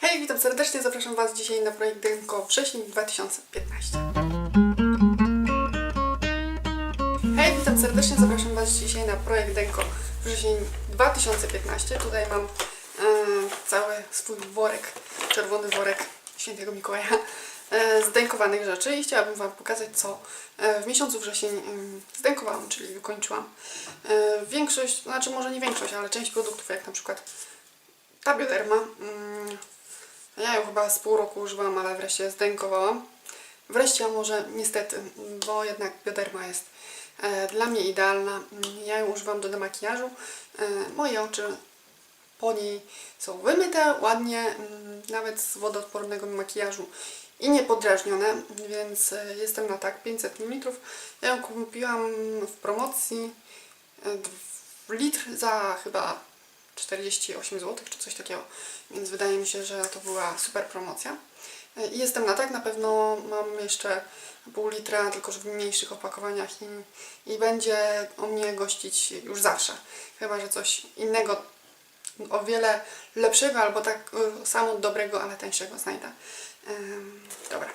Hej, witam serdecznie, zapraszam Was dzisiaj na projekt Dynko Wrzesień 2015. Hej, witam serdecznie, zapraszam Was dzisiaj na projekt Denko Wrzesień 2015. Tutaj mam e, cały swój worek, czerwony worek świętego Mikołaja e, zdenkowanych rzeczy i chciałabym Wam pokazać, co e, w miesiącu wrzesień mm, zdenkowałam, czyli wykończyłam. Większość, znaczy może nie większość, ale część produktów, jak na przykład ta bioderma, mm, ja ją chyba z pół roku używałam, ale wreszcie zdenkowałam. Wreszcie, a może niestety, bo jednak bioderma jest e, dla mnie idealna. Ja ją używam do demakijażu. E, moje oczy po niej są wymyte, ładnie, mm, nawet z wodoodpornego makijażu i niepodrażnione, więc e, jestem na tak 500 ml. Ja ją kupiłam w promocji litr za chyba 48 zł czy coś takiego, więc wydaje mi się, że to była super promocja. I jestem na tak, na pewno mam jeszcze pół litra, tylko że w mniejszych opakowaniach i, i będzie o mnie gościć już zawsze. Chyba, że coś innego, o wiele lepszego albo tak y, samo dobrego, ale tańszego znajdę. Dobra.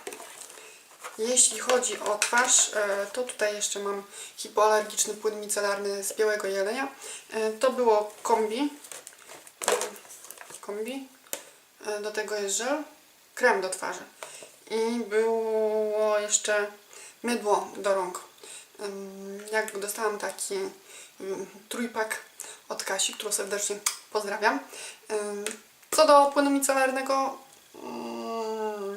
Jeśli chodzi o twarz, e, to tutaj jeszcze mam hipoalergiczny płyn micelarny z białego jelenia. E, To było kombi. Kombi. E, Do tego jest żel, krem do twarzy. I było jeszcze mydło do rąk. Jak dostałam taki ym, trójpak od Kasi, którą serdecznie pozdrawiam. Co do płynu micelarnego, mm,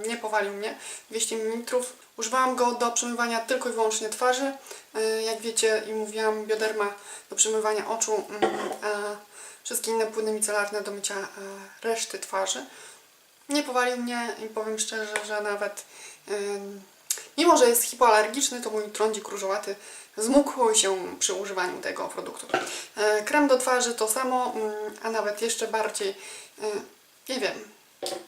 nie powalił mnie. 200 ml. Używałam go do przemywania tylko i wyłącznie twarzy. E, Jak wiecie i mówiłam, bioderma do przemywania oczu, mm, a wszystkie inne płyny micelarne do mycia e, reszty twarzy. Nie powalił mnie i powiem szczerze, że nawet mimo, że jest hipoalergiczny, to mój trądzik różowaty zmógł się przy używaniu tego produktu. E, Krem do twarzy to samo, mm, a nawet jeszcze bardziej, nie wiem,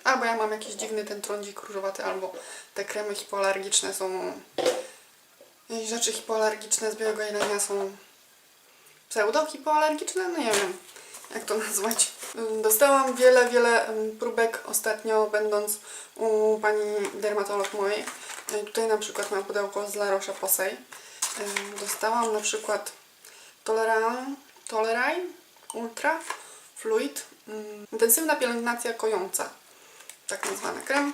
albo ja mam jakiś dziwny ten trądzik różowaty, albo te kremy hipoalergiczne są, rzeczy hipoalergiczne z białego jelenia są pseudo-hipoalergiczne, no nie wiem jak to nazwać. Dostałam wiele, wiele próbek ostatnio będąc u pani dermatolog mojej. Y, Tutaj na przykład mam pudełko z La Roche-Posay. Ym, Dostałam na przykład Toleran, Ultra Fluid ym, Intensywna pielęgnacja kojąca. Tak nazwany krem.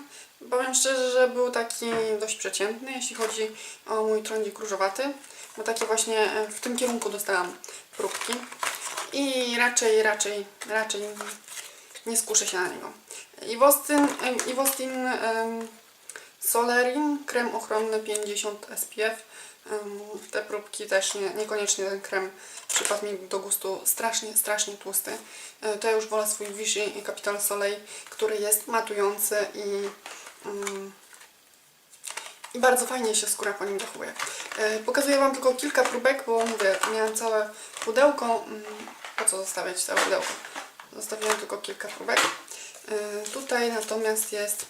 Powiem szczerze, że był taki dość przeciętny, jeśli chodzi o mój trądzik różowaty. Bo takie właśnie e, w tym kierunku dostałam próbki. I raczej, raczej, raczej nie skuszę się na niego. Iwostin em, Solerin, krem ochronny 50 SPF. Te próbki też nie, niekoniecznie ten krem przypadł mi do gustu strasznie, strasznie tłusty. E, To ja już wolę swój Vichy Capital Soleil, który jest matujący i i bardzo fajnie się skóra po nim zachowuje. E, Pokazuję Wam tylko kilka próbek, bo mówię, miałam całe pudełko. mm, Po co zostawiać całe pudełko? Zostawiłam tylko kilka próbek. E, Tutaj natomiast jest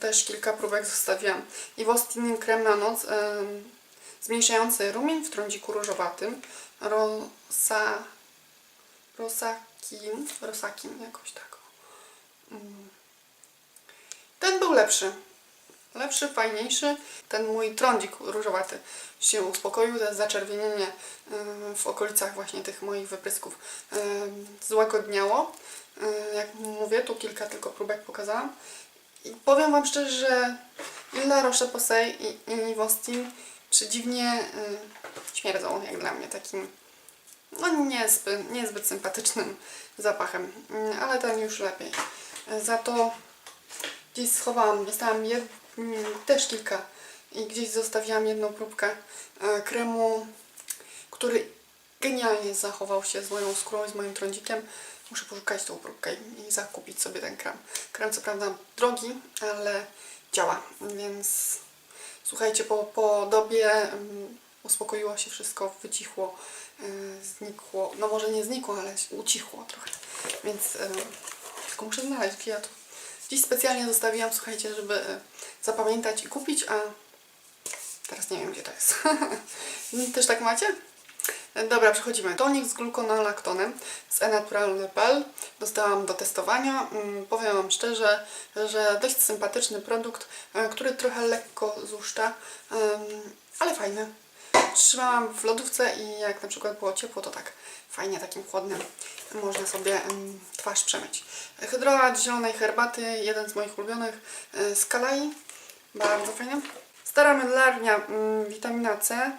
też kilka próbek zostawiłam. Iwostin krem na noc e, zmniejszający rumień w trądziku różowatym. Rosa... Rosakin. Rosakin jakoś tak. Mm. Ten był lepszy lepszy, fajniejszy. Ten mój trądzik różowaty się uspokoił, to zaczerwienienie w okolicach właśnie tych moich wyprysków złagodniało. Y, Jak mówię, tu kilka tylko próbek pokazałam. Powiem Wam szczerze, że La Roche-Posay i, i Wostin przedziwnie y, śmierdzą, jak dla mnie, takim no niezbyt, niezbyt sympatycznym zapachem, Y, ale ten już lepiej. Y, Za to gdzieś schowałam, dostałam je, mm, też kilka i gdzieś zostawiłam jedną próbkę e, kremu, który genialnie zachował się z moją skórą i z moim trądzikiem. Muszę poszukać tą próbkę i, zakupić sobie ten krem. Krem co prawda drogi, ale działa, więc słuchajcie, po, po dobie mm, uspokoiło się wszystko, wycichło, e, znikło, no może nie znikło, ale ucichło trochę, więc e, tylko muszę znaleźć, gdzie ja to Dziś specjalnie zostawiłam, słuchajcie, żeby e, zapamiętać i kupić, a teraz nie wiem, gdzie to jest. Też tak macie? Dobra, przechodzimy. Tonik z glukonolaktonem z enaturalny.pl dostałam do testowania. Mm, Powiem Wam szczerze, że dość sympatyczny produkt, e, który trochę lekko zuszcza, ale fajny. Trzymałam w lodówce i jak na przykład było ciepło, to tak fajnie takim chłodnym można sobie twarz przemyć. Hydrolat zielonej herbaty, jeden z moich ulubionych e, z Kalai. Bardzo fajny. Stara mydlarnia, mm, witamina C,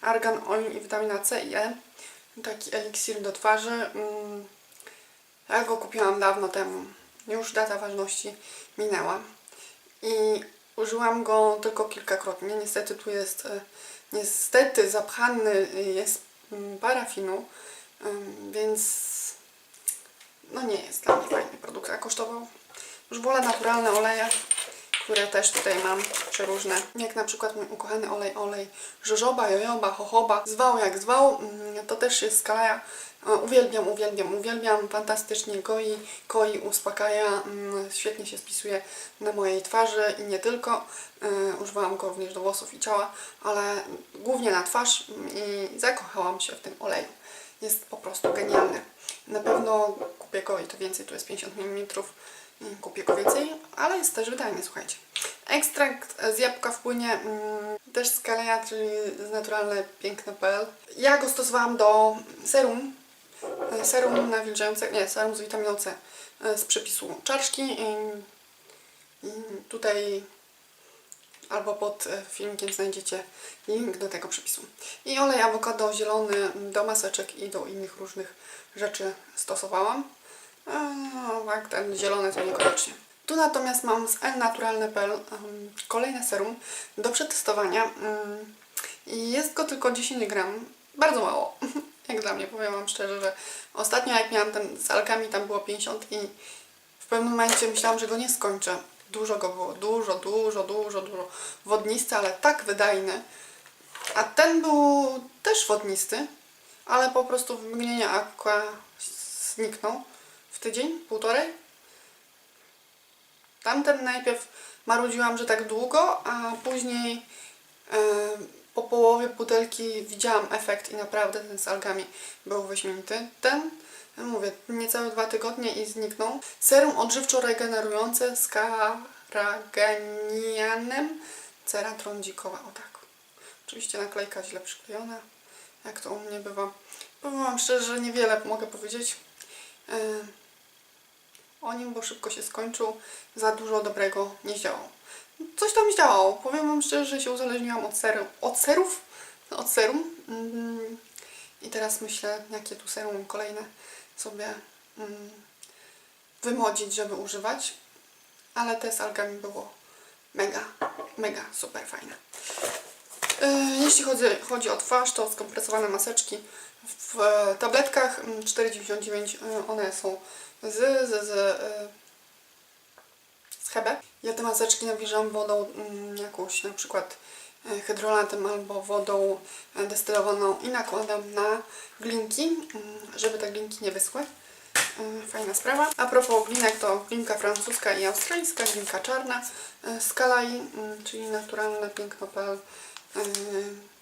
argan oil i witamina C i E. Taki eliksir do twarzy. Mm, Ja go kupiłam dawno temu. Już data ważności minęła. I użyłam go tylko kilkakrotnie. Niestety tu jest, e, niestety zapchany jest mm, parafinu, więc no nie jest dla mnie fajny produkt. A kosztował? Już wolę naturalne oleje, które też tutaj mam przeróżne. Jak na przykład mój ukochany olej, olej żożoba, jojoba, jojoba, zwał jak zwał, mm, to też jest skalaja. Uwielbiam, uwielbiam, uwielbiam, fantastycznie goi, koi, uspokaja, mm, świetnie się spisuje na mojej twarzy i nie tylko. E, Używałam go również do włosów i ciała, ale głównie na twarz mm, i zakochałam się w tym oleju. Jest po prostu genialny. Na pewno kupię go i to więcej, tu jest 50 ml. Kupię go więcej, ale jest też wydajny, słuchajcie. Ekstrakt z jabłka w płynie, mm, też z Kaleja, czyli z naturalne piękne.pl. Ja go stosowałam do serum, e, serum nawilżające, nie, serum z witaminą C e, z przepisu czaszki. I, i tutaj albo pod e, filmikiem znajdziecie link do tego przepisu. I olej awokado zielony do maseczek i do innych różnych rzeczy stosowałam. Eee, jak ten zielony to niekoniecznie. Tu natomiast mam z elnaturalne.pl um, kolejne serum do przetestowania. I jest go tylko 10 gram. Bardzo mało. Jak dla mnie, powiem Wam szczerze, że ostatnio jak miałam ten z alkami, tam było 50 i w pewnym momencie myślałam, że go nie skończę. Dużo go było, dużo, dużo, dużo, dużo. Wodnisty, ale tak wydajny. A ten był też wodnisty, ale po prostu w mgnieniu aqua zniknął w tydzień, półtorej. Tamten najpierw marudziłam, że tak długo, a później e, po połowie butelki widziałam efekt i naprawdę ten z algami był wyśmienity. Ten, mówię, niecałe dwa tygodnie i zniknął. Serum odżywczo-regenerujące z karaganianem cera trądzikowa. O tak. Oczywiście naklejka źle przyklejona, jak to u mnie bywa. Powiem Wam szczerze, że niewiele mogę powiedzieć e, o nim, bo szybko się skończył. Za dużo dobrego nie działał. Coś tam działało. Powiem Wam szczerze, że się uzależniłam od, serum, od serów, od serum. Mm, I teraz myślę, jakie tu serum kolejne sobie mm, wymodzić, żeby używać. Ale te z algami było mega, mega super fajne. E, Jeśli chodzi, chodzi o twarz, to skompresowane maseczki w tabletkach mm, 4,99 e, one są z, z, z, e, z Hebe. Ja te maseczki nawilżam wodą mm, jakąś na przykład hydrolatem albo wodą destylowaną i nakładam na glinki, mm, żeby te glinki nie wyschły. Fajna sprawa. A propos glinek, to glinka francuska i australijska, glinka czarna z Kalai, mm, czyli naturalne piękno.pl. E,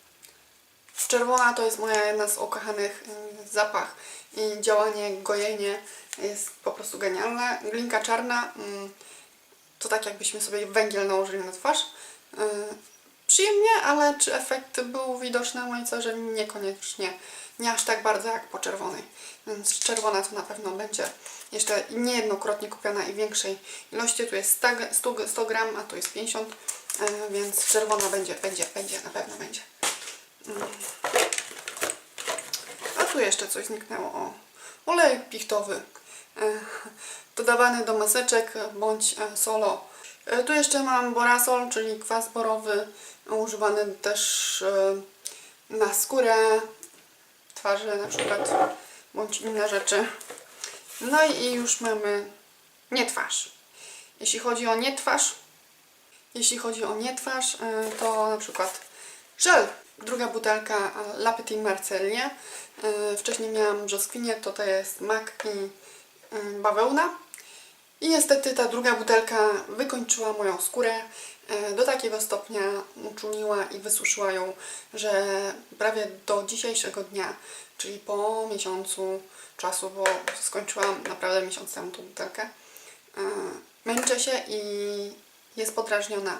Czerwona to jest moja jedna z ukochanych y, zapach i działanie, gojenie jest po prostu genialne. Glinka czarna mm, to tak jakbyśmy sobie węgiel nałożyli na twarz. Przyjemnie, ale czy efekt był widoczny mojej cerze? Niekoniecznie. Nie aż tak bardzo jak po czerwonej. Więc czerwona to na pewno będzie jeszcze niejednokrotnie kupiona i większej ilości. Tu jest 100, 100, 100 gram, a tu jest 50, y, więc czerwona będzie, będzie, będzie, na pewno będzie. A tu jeszcze coś zniknęło. O, olej pichtowy. E, dodawany do maseczek bądź e, solo. E, tu jeszcze mam borasol, czyli kwas borowy, używany też e, na skórę, twarzy na przykład, bądź inne rzeczy. No i już mamy nie twarz. Jeśli chodzi o nie twarz, jeśli chodzi o nie twarz, e, to na przykład żel. Druga butelka e, La Petite. E, Wcześniej miałam brzoskwinię, to to jest mak i bawełna. I niestety ta druga butelka wykończyła moją skórę do takiego stopnia, uczuliła i wysuszyła ją, że prawie do dzisiejszego dnia, czyli po miesiącu czasu, bo skończyłam naprawdę miesiąc temu tą butelkę, męczę się i jest podrażniona,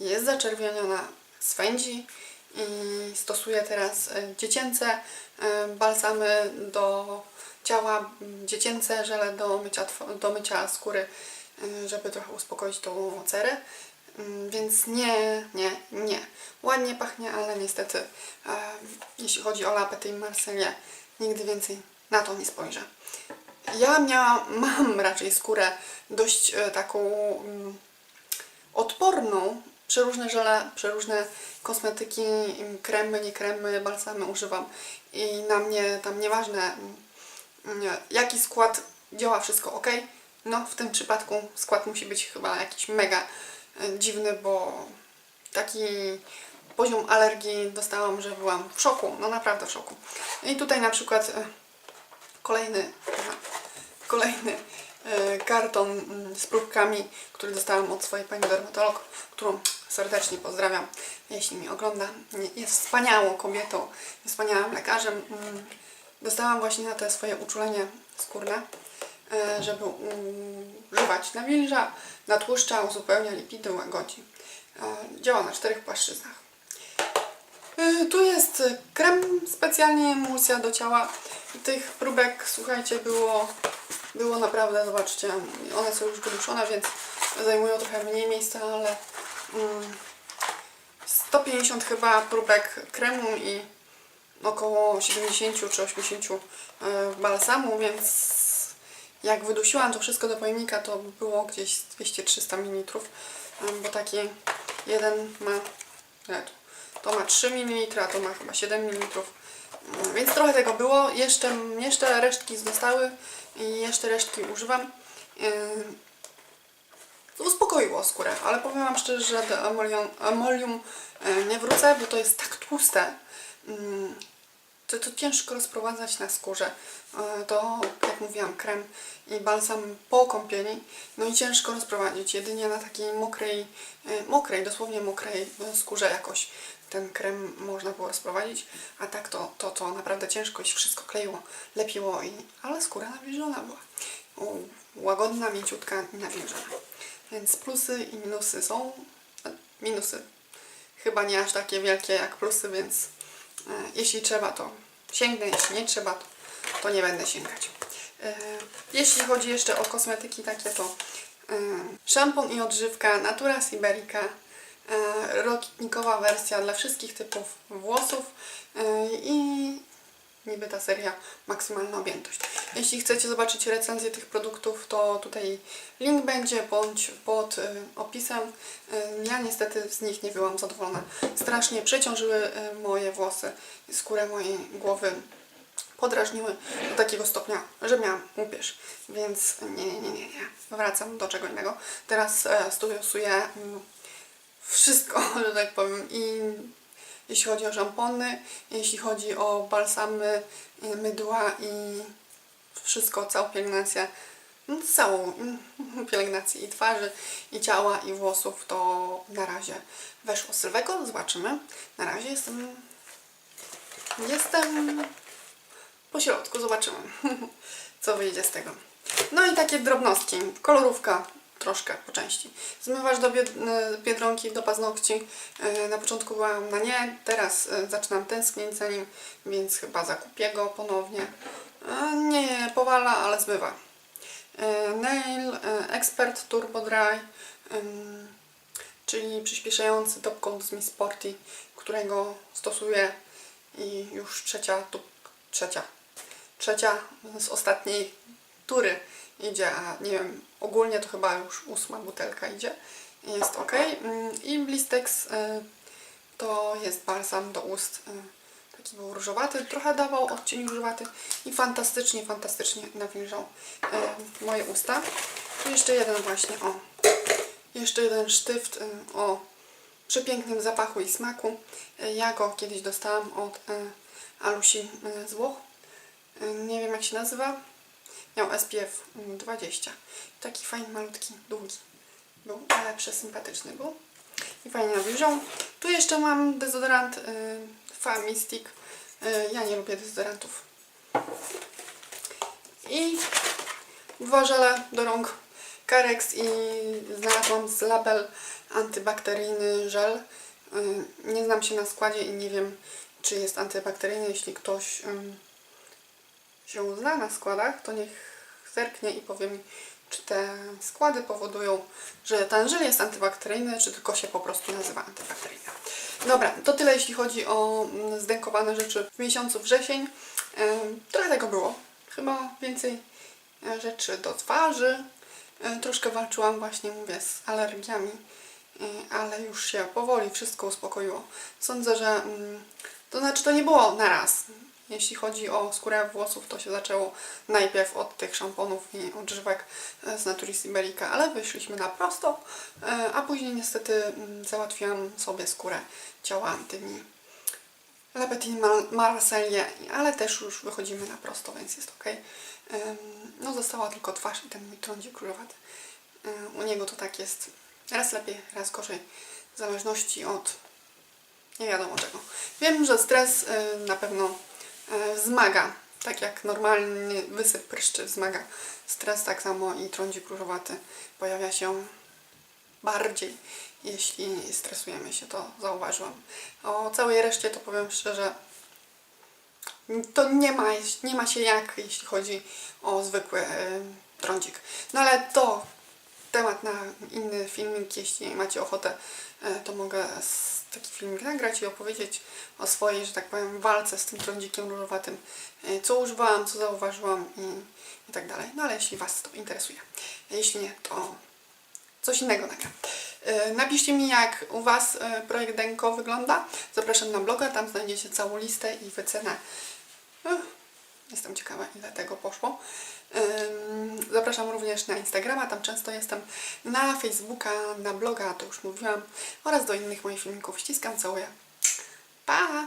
jest zaczerwieniona, swędzi i stosuję teraz e, dziecięce e, balsamy do ciała, dziecięce żele do mycia, do mycia skóry, e, żeby trochę uspokoić tą cerę. Mm, Więc nie, nie, nie. Ładnie pachnie, ale niestety, jeśli chodzi o La Petite Marseille, nigdy więcej na to nie spojrzę. Ja miałam, mam raczej skórę dość taką mm, odporną. Przeróżne żele, przeróżne kosmetyki, kremy, nie kremy, balsamy używam i na mnie tam nieważne mm, jaki skład działa wszystko ok. No w tym przypadku skład musi być chyba jakiś mega e, dziwny, bo taki poziom alergii dostałam, że byłam w szoku, no naprawdę w szoku. I tutaj na przykład e, kolejny, kolejny karton mm, z próbkami, który dostałam od swojej pani dermatolog, którą serdecznie pozdrawiam, jeśli mnie ogląda. Jest wspaniałą kobietą, jest wspaniałym lekarzem. Mm, Dostałam właśnie na te swoje uczulenie skórne, e, żeby używać nawilża, natłuszcza, uzupełnia lipidy, łagodzi. E, Działa na czterech płaszczyznach. Tu jest krem specjalnie emulsja do ciała. Tych próbek, słuchajcie, było, było naprawdę, zobaczcie, one są już wyduszone, więc zajmują trochę mniej miejsca, ale mm, 150 chyba próbek kremu i około 70 czy 80 y, balsamu, więc jak wydusiłam to wszystko do pojemnika, to było gdzieś 200-300 ml, bo taki jeden ma, nie, to ma 3 ml, to ma chyba 7 ml. Więc trochę tego było. Jeszcze, jeszcze resztki zostały i jeszcze resztki używam. Ym, Uspokoiło skórę, ale powiem Wam szczerze, że do emolium, emolium e, nie wrócę, bo to jest tak tłuste. Ym, To, to ciężko rozprowadzać na skórze. E, To, jak mówiłam, krem i balsam po kąpieli. No i ciężko rozprowadzić. Jedynie na takiej mokrej, e, mokrej, dosłownie mokrej e, skórze jakoś ten krem można było rozprowadzić. A tak to, to, to naprawdę ciężko i wszystko kleiło, lepiło. I, ale skóra nawilżona była. Łagodna, mięciutka i nawilżona. Więc plusy i minusy są. Minusy chyba nie aż takie wielkie jak plusy, więc jeśli trzeba, to sięgnę, jeśli nie trzeba, to, to nie będę sięgać. E, jeśli chodzi jeszcze o kosmetyki takie, to e, szampon i odżywka Natura Siberica, e, rokitnikowa wersja dla wszystkich typów włosów e, i niby ta seria maksymalna objętość. Jeśli chcecie zobaczyć recenzję tych produktów, to tutaj link będzie bądź pod y, opisem. Y, ja niestety z nich nie byłam zadowolona. Strasznie przeciążyły y, moje włosy, skórę mojej głowy podrażniły do takiego stopnia, że miałam łupież. Więc nie, nie, nie, nie, nie. Wracam do czego innego. Teraz e, stosuję mm, wszystko, że tak powiem. I jeśli chodzi o szampony, jeśli chodzi o balsamy, y, mydła i wszystko, całą pielęgnację, no, całą mm, pielęgnację i twarzy, i ciała, i włosów, to na razie weszło Sylwego, zobaczymy. Na razie jestem, jestem po środku, zobaczymy, co wyjdzie z tego. No i takie drobnostki, kolorówka troszkę po części. Zmywacz do e, biedronki, do paznokci. E, Na początku byłam na nie, teraz e, zaczynam tęsknić za nim, więc chyba zakupię go ponownie. Nie powala, ale zmywa. Nail Expert Turbo Dry, czyli przyspieszający top coat z Miss Sporty, którego stosuję i już trzecia, tu, trzecia, trzecia z ostatniej tury idzie, a nie wiem, ogólnie to chyba już ósma butelka idzie. Jest ok. Mm, I Blistex y, to jest balsam do ust. y, Taki był różowaty, trochę dawał odcień różowaty i fantastycznie, fantastycznie nawilżał y, moje usta. Tu jeszcze jeden właśnie, o. Jeszcze jeden sztyft o przepięknym zapachu i smaku. Ja go kiedyś dostałam od Alusi z Włoch. Nie wiem jak się nazywa. Miał SPF mm, 20. Taki fajny, malutki, długi był, ale przesympatyczny był. I fajnie nawilżał. Tu jeszcze mam dezodorant y, Fa Mystic. Y, ja nie lubię dezodorantów. I dwa żele do rąk Carex i znalazłam z label antybakteryjny żel. Y, Nie znam się na składzie i nie wiem, czy jest antybakteryjny. Jeśli ktoś ym, się zna na składach, to niech zerknie i powie mi, czy te składy powodują, że ten żel jest antybakteryjny, czy tylko się po prostu nazywa antybakteryjny. Dobra, to tyle jeśli chodzi o mm, zdękowane rzeczy w miesiącu wrzesień. Trochę tego było. Chyba więcej e, rzeczy do twarzy. E, Troszkę walczyłam właśnie, mówię, z alergiami, e, ale już się powoli wszystko uspokoiło. Sądzę, że mm, to znaczy to nie było na raz. Jeśli chodzi o skórę włosów, to się zaczęło najpierw od tych szamponów i odżywek z Naturis Iberica, ale wyszliśmy na prosto, e, a później niestety mm, załatwiłam sobie skórę ciała tymi La Petite Mar- Marseille, ale też już wychodzimy na prosto, więc jest ok. No została tylko twarz i ten mój trądzik królowaty. U niego to tak jest raz lepiej, raz gorzej, w zależności od nie wiadomo czego. Wiem, że stres y, na pewno wzmaga, tak jak normalny wysyp pryszczy wzmaga stres, tak samo i trądzik różowaty pojawia się bardziej, jeśli stresujemy się, to zauważyłam. O całej reszcie to powiem szczerze, to nie ma, nie ma się jak, jeśli chodzi o zwykły y, trądzik. No ale to temat na inny filmik, jeśli macie ochotę, e, to mogę taki filmik nagrać i opowiedzieć o swojej, że tak powiem, walce z tym trądzikiem różowatym, e, co używałam, co zauważyłam i, i tak dalej. No ale jeśli Was to interesuje. Jeśli nie, to coś innego nagram. E, Napiszcie mi, jak u Was projekt Denko wygląda. Zapraszam na bloga, tam znajdziecie całą listę i wycenę. Jestem ciekawa, ile tego poszło. Zapraszam również na Instagrama, tam często jestem, na Facebooka, na bloga, to już mówiłam, oraz do innych moich filmików. Ściskam, całuję. Pa!